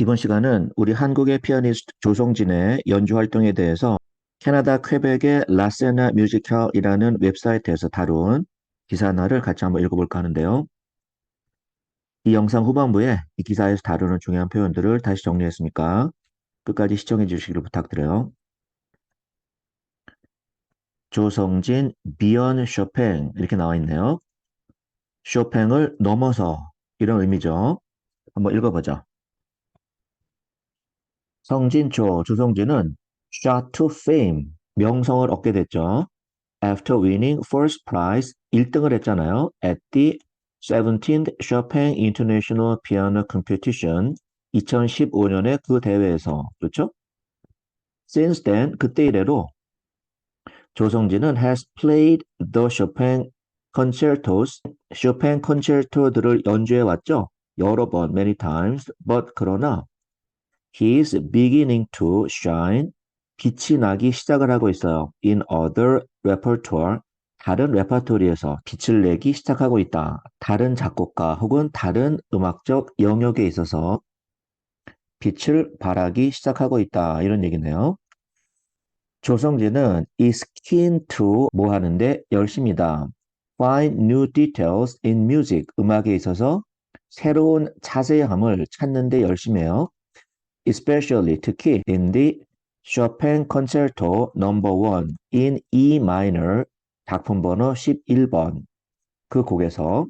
이번 시간은 우리 한국의 피아니스트 조성진의 연주 활동에 대해서 캐나다 퀘벡의 라세나 뮤지컬이라는 웹사이트에서 다룬 기사 하나를 같이 한번 읽어볼까 하는데요. 이 영상 후반부에 이 기사에서 다루는 중요한 표현들을 다시 정리했으니까 끝까지 시청해 주시기를 부탁드려요. 조성진, 비언 쇼팽 이렇게 나와 있네요. 쇼팽을 넘어서 이런 의미죠. 한번 읽어보죠. 성진초, 조성진은 shot to fame, 명성을 얻게 됐죠. After winning first prize, 1등을 했잖아요. At the 17th Chopin International Piano Competition, 2015년에 그 대회에서, 그렇죠? Since then, 그때 이래로 조성진은 has played the Chopin concertos, 쇼팽 콘체르토들을 연주해 왔죠. 여러 번, many times. But 그러나 he is beginning to shine. 빛이 나기 시작을 하고 있어요. In other repertoire, 다른 레퍼토리에서 빛을 내기 시작하고 있다. 다른 작곡가 혹은 다른 음악적 영역에 있어서 빛을 발하기 시작하고 있다. 이런 얘기네요. 조성진은 is keen to 뭐 하는데 열심이다. Find new details in music. 음악에 있어서 새로운 자세함을 찾는데 열심해요. Especially 특히 in the Chopin Concerto no. 1 in E minor 작품 번호 11번 그 곡에서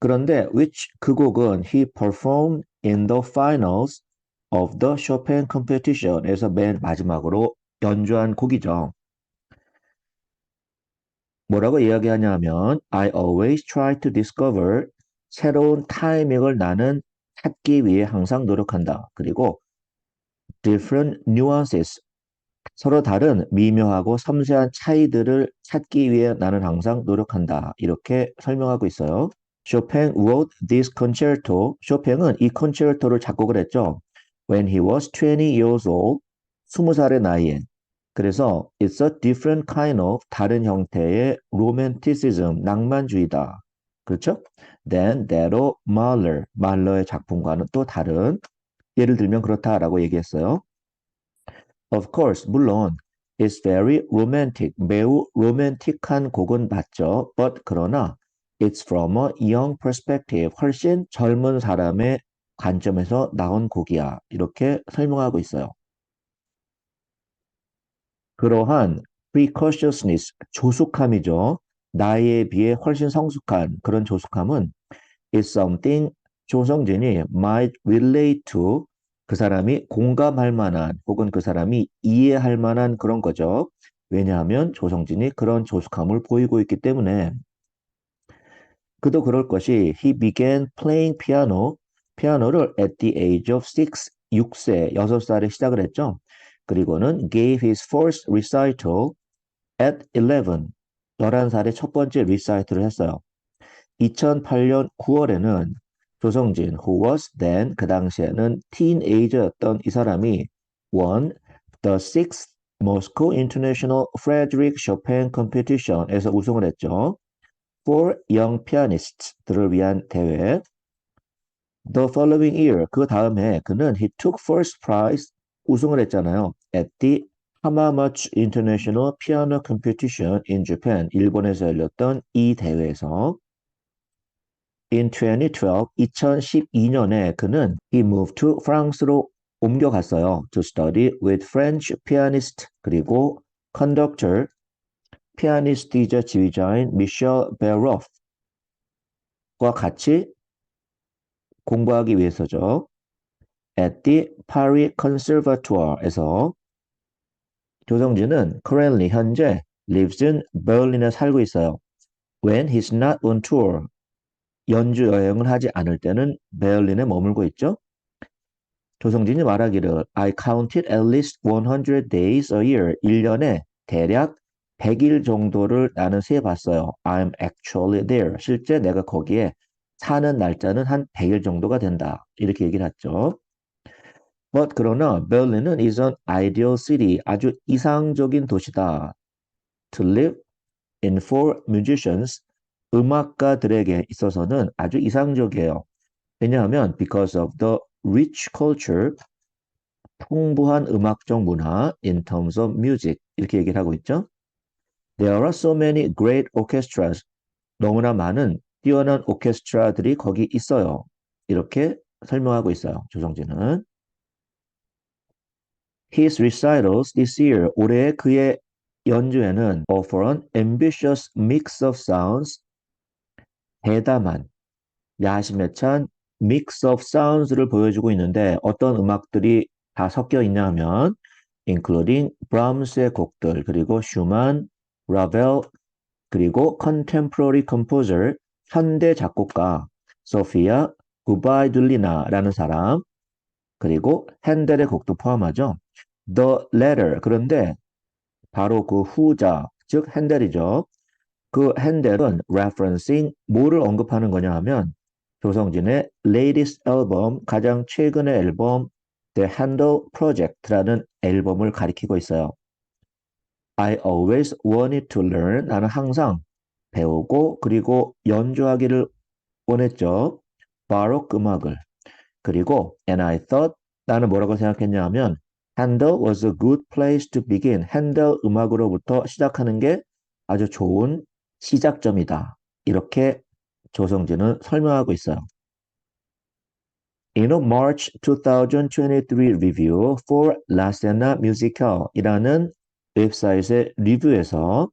그런데 which 그 곡은 he performed in the finals of the Chopin competition에서 맨 마지막으로 연주한 곡이죠. 뭐라고 이야기하냐면 I always try to discover 새로운 타이밍을 나는 찾기 위해 항상 노력한다. 그리고 different nuances 서로 다른 미묘하고 섬세한 차이들을 찾기 위해 나는 항상 노력한다. 이렇게 설명하고 있어요. Chopin wrote this concerto. 쇼팽은 이 콘체르토를 작곡을 했죠. When he was 20 years old, 20살의 나이에. 그래서 it's a different kind of 다른 형태의 romanticism, 낭만주의다. 그렇죠? Then of Mahler, 말러의 작품과는 또 다른 예를 들면 그렇다라고 얘기했어요. Of course, 물론 it's very romantic, 매우 로맨틱한 곡은 맞죠. But 그러나 it's from a young perspective, 훨씬 젊은 사람의 관점에서 나온 곡이야. 이렇게 설명하고 있어요. 그러한 precociousness, 조숙함이죠. 나이에 비해 훨씬 성숙한 그런 조숙함은 is something 조성진이 might relate to 그 사람이 공감할 만한 혹은 그 사람이 이해할 만한 그런 거죠. 왜냐하면 조성진이 그런 조숙함을 보이고 있기 때문에 그도 그럴 것이 he began playing piano 피아노를 at the age of 6, 6세, 6살에 시작을 했죠. 그리고는 gave his first recital at 11, 11살에 첫 번째 리사이트를 했어요. 2008년 9월에는 조성진, who was then 그 당시에는 teenager였던 이 사람이 won the sixth Moscow International Frederick Chopin Competition에서 우승을 했죠. for young pianist들을 위한 대회. The following year, 그 다음 해 그는 he took first prize 우승을 했잖아요. at the Hamamatsu International Piano Competition in Japan, 일본에서 열렸던 이 대회에서 In 2012, 2012년에 그는 he moved to France로 옮겨갔어요. To study with French pianist 그리고 conductor, 피아니스트이자 지휘자인 미셸 베로프과 같이 공부하기 위해서죠. At the Paris Conservatoire에서 조성진은 currently 현재 lives in Berlin에 살고 있어요. When he's not on tour, 연주 여행을 하지 않을 때는 베를린에 머물고 있죠. 조성진이 말하기를 I counted at least 100 days a year. 1년에 대략 100일 정도를 나는 세 봤어요. I'm actually there. 실제 내가 거기에 사는 날짜는 한 100일 정도가 된다. 이렇게 얘기를 했죠. But 그러나 베를린은 is an ideal city. 아주 이상적인 도시다. To live in for musicians. 음악가들에게 있어서는 아주 이상적이에요. 왜냐하면 because of the rich culture, 풍부한 음악적 문화 in terms of music 이렇게 얘기를 하고 있죠. There are so many great orchestras. 너무나 많은 뛰어난 오케스트라들이 거기 있어요. 이렇게 설명하고 있어요. 조성진은. His recitals this year, 올해 그의 연주에는 offer an ambitious mix of sounds, 대담한, 야심에 찬 mix of sounds를 보여주고 있는데 어떤 음악들이 다 섞여 있냐 하면 including 브람스의 곡들, 그리고 슈만, 라벨, 그리고 contemporary composer, 현대 작곡가 소피아 구바이둘리나라는 사람, 그리고 핸델의 곡도 포함하죠. The latter. 그런데 바로 그 후자, 즉 핸델이죠. 그 핸델은 referencing 뭐를 언급하는 거냐 하면 조성진의 latest 앨범, 가장 최근의 앨범 The Handel Project라는 앨범을 가리키고 있어요. I always wanted to learn. 나는 항상 배우고 그리고 연주하기를 원했죠. 바로크 음악을. 그리고 and I thought 나는 뭐라고 생각했냐 하면 Handel was a good place to begin. 핸델 음악으로부터 시작하는 게 아주 좋은 시작점이다. 이렇게 조성진은 설명하고 있어요. In a March 2023 review for La Scena Musical 이라는 웹사이트의 리뷰에서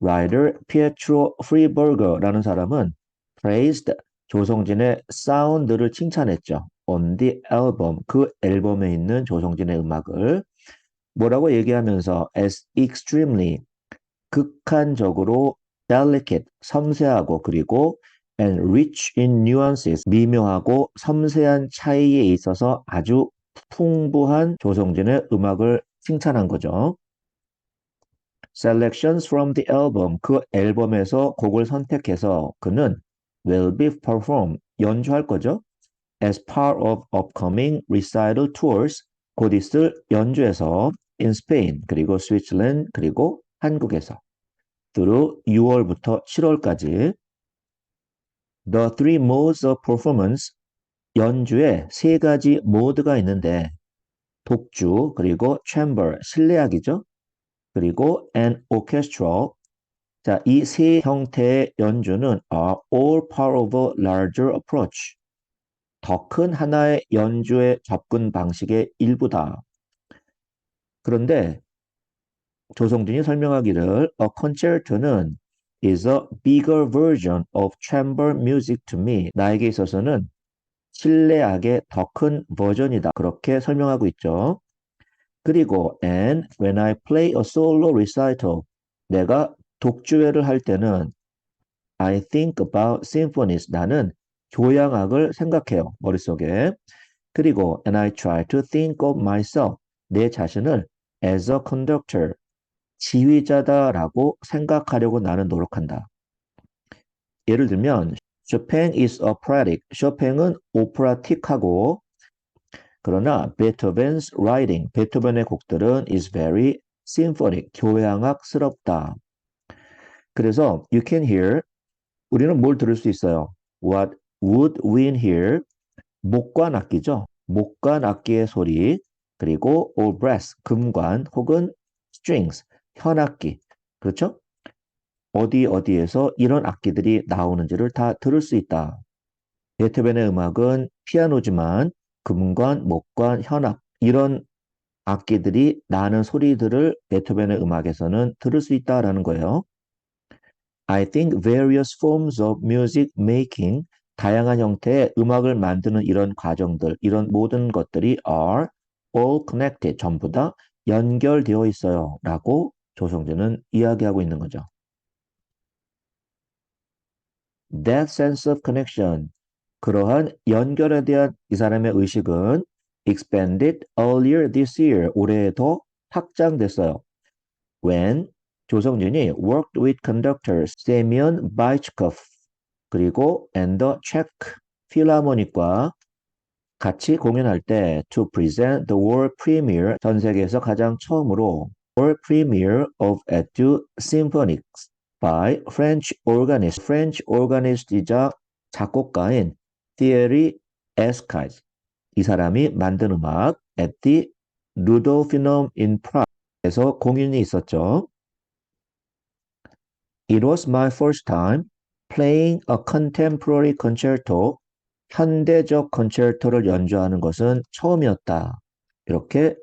writer Pietro Freeburger라는 사람은 praised 조성진의 사운드를 칭찬했죠. On the album, 그 앨범에 있는 조성진의 음악을 뭐라고 얘기하면서 as extremely 극한적으로 delicate, 섬세하고 그리고 and rich in nuances, 미묘하고 섬세한 차이에 있어서 아주 풍부한 조성진의 음악을 칭찬한 거죠. Selections from the album, 그 앨범에서 곡을 선택해서 그는 will be performed, 연주할 거죠. As part of upcoming recital tours, 곧 있을 연주에서 in Spain, 그리고 스위스랜드, 그리고 한국에서 through 6월부터 7월까지 The three modes of performance 연주에 세 가지 모드가 있는데 독주 그리고 chamber 실내악이죠. 그리고 an orchestral 자, 이 세 형태의 연주는 are all part of a larger approach. 더 큰 하나의 연주의 접근 방식의 일부다. 그런데 조성진이 설명하기를 a concerto는 is a bigger version of chamber music to me. 나에게 있어서는 실내악의 더 큰 버전이다. 그렇게 설명하고 있죠. 그리고 and when I play a solo recital 내가 독주회를 할 때는 I think about symphonies. 나는 교향악을 생각해요. 머릿속에. 그리고 and I try to think of myself. 내 자신을 as a conductor. 지휘자다라고 생각하려고 나는 노력한다. 예를 들면 Chopin is operatic. 쇼팽은 오프라틱하고 그러나 베토벤's writing, 베토벤의 곡들은 is very symphonic, 교향악스럽다. 그래서 you can hear 우리는 뭘 들을 수 있어요? What would we hear? 목관 악기죠. 목관 악기의 소리 그리고 or brass 금관 혹은 strings 현악기 그렇죠? 어디 어디에서 이런 악기들이 나오는지를 다 들을 수 있다. 베토벤의 음악은 피아노지만 금관, 목관, 현악 이런 악기들이 나는 소리들을 베토벤의 음악에서는 들을 수 있다라는 거예요. I think various forms of music making 다양한 형태의 음악을 만드는 이런 과정들, 이런 모든 것들이 are all connected, 전부 다 연결되어 있어요. 라고 조성진은 이야기하고 있는 거죠. That sense of connection, 그러한 연결에 대한 이 사람의 의식은 expanded earlier this year, 올해 더 확장됐어요. When 조성진이 worked with conductors Semyon Bychkov 그리고 and the Czech Philharmonic과 같이 공연할 때 to present the world premiere 전 세계에서 가장 처음으로 world premiere of Etude Symphonics by French organist, French organist이자 작곡가인 Thierry Esquisse. 이 사람이 만든 음악 at the Rudolfinum in Prague에서 공연이 있었죠. It was my first time playing a contemporary concerto. 현대적 컨체르토를 연주하는 것은 처음이었다. 이렇게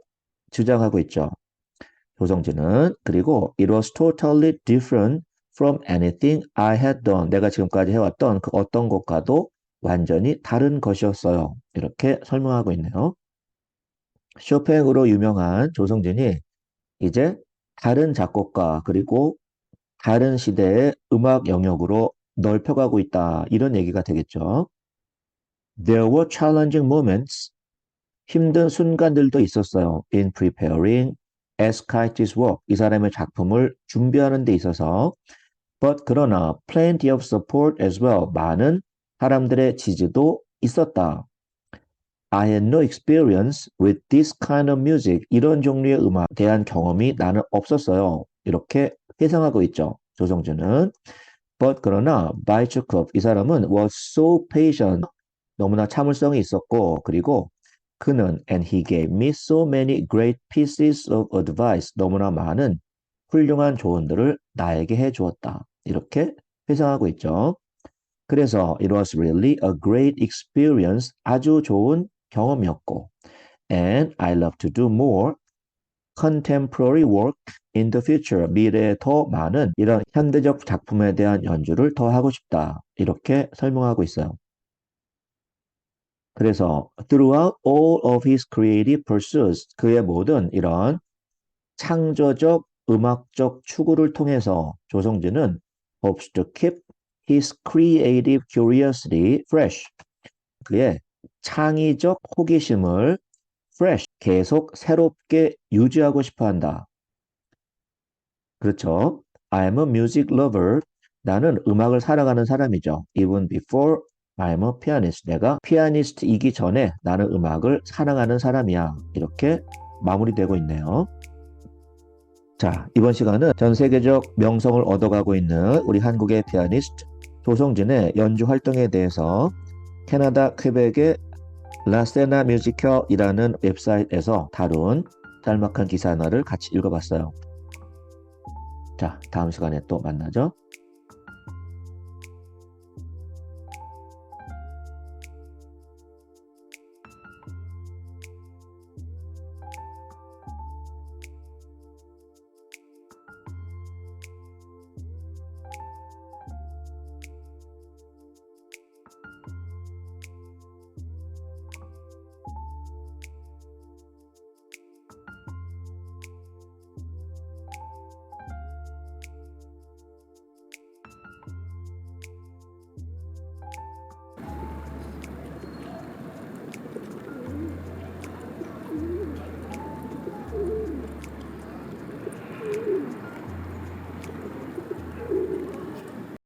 주장하고 있죠. 조성진은 그리고 it was totally different from anything I had done. 내가 지금까지 해왔던 그 어떤 것과도 완전히 다른 것이었어요. 이렇게 설명하고 있네요. 쇼팽으로 유명한 조성진이 이제 다른 작곡가 그리고 다른 시대의 음악 영역으로 넓혀가고 있다. 이런 얘기가 되겠죠. There were challenging moments. 힘든 순간들도 있었어요. In preparing Ascaitis work. 이 사람의 작품을 준비하는 데 있어서 But 그러나 plenty of support as well. 많은 사람들의 지지도 있었다. I had no experience with this kind of music. 이런 종류의 음악에 대한 경험이 나는 없었어요. 이렇게 해석하고 있죠. 조성준은. But 그러나 바이츠컵 이 사람은 was so patient. 너무나 참을성이 있었고 그리고 그는 and he gave me so many great pieces of advice. 너무나 많은 훌륭한 조언들을 나에게 해 주었다. 이렇게 해석하고 있죠. 그래서 it was really a great experience. 아주 좋은 경험이었고 and I love to do more contemporary work in the future. 미래에 더 많은 이런 현대적 작품에 대한 연주를 더 하고 싶다. 이렇게 설명하고 있어요. 그래서 throughout all of his creative pursuits 그의 모든 이런 창조적 음악적 추구를 통해서 조성진은 hopes to keep his creative curiosity fresh 그의 창의적 호기심을 fresh 계속 새롭게 유지하고 싶어 한다. 그렇죠. I'm a music lover. 나는 음악을 사랑하는 사람이죠. Even before I'm a pianist. 내가 피아니스트이기 전에 나는 음악을 사랑하는 사람이야. 이렇게 마무리되고 있네요. 자, 이번 시간은 전 세계적 명성을 얻어가고 있는 우리 한국의 피아니스트 조성진의 연주 활동에 대해서 캐나다 퀘벡의 라세나 뮤지컬이라는 웹사이트에서 다룬 짤막한 기사 하나를 같이 읽어봤어요. 자, 다음 시간에 또 만나죠.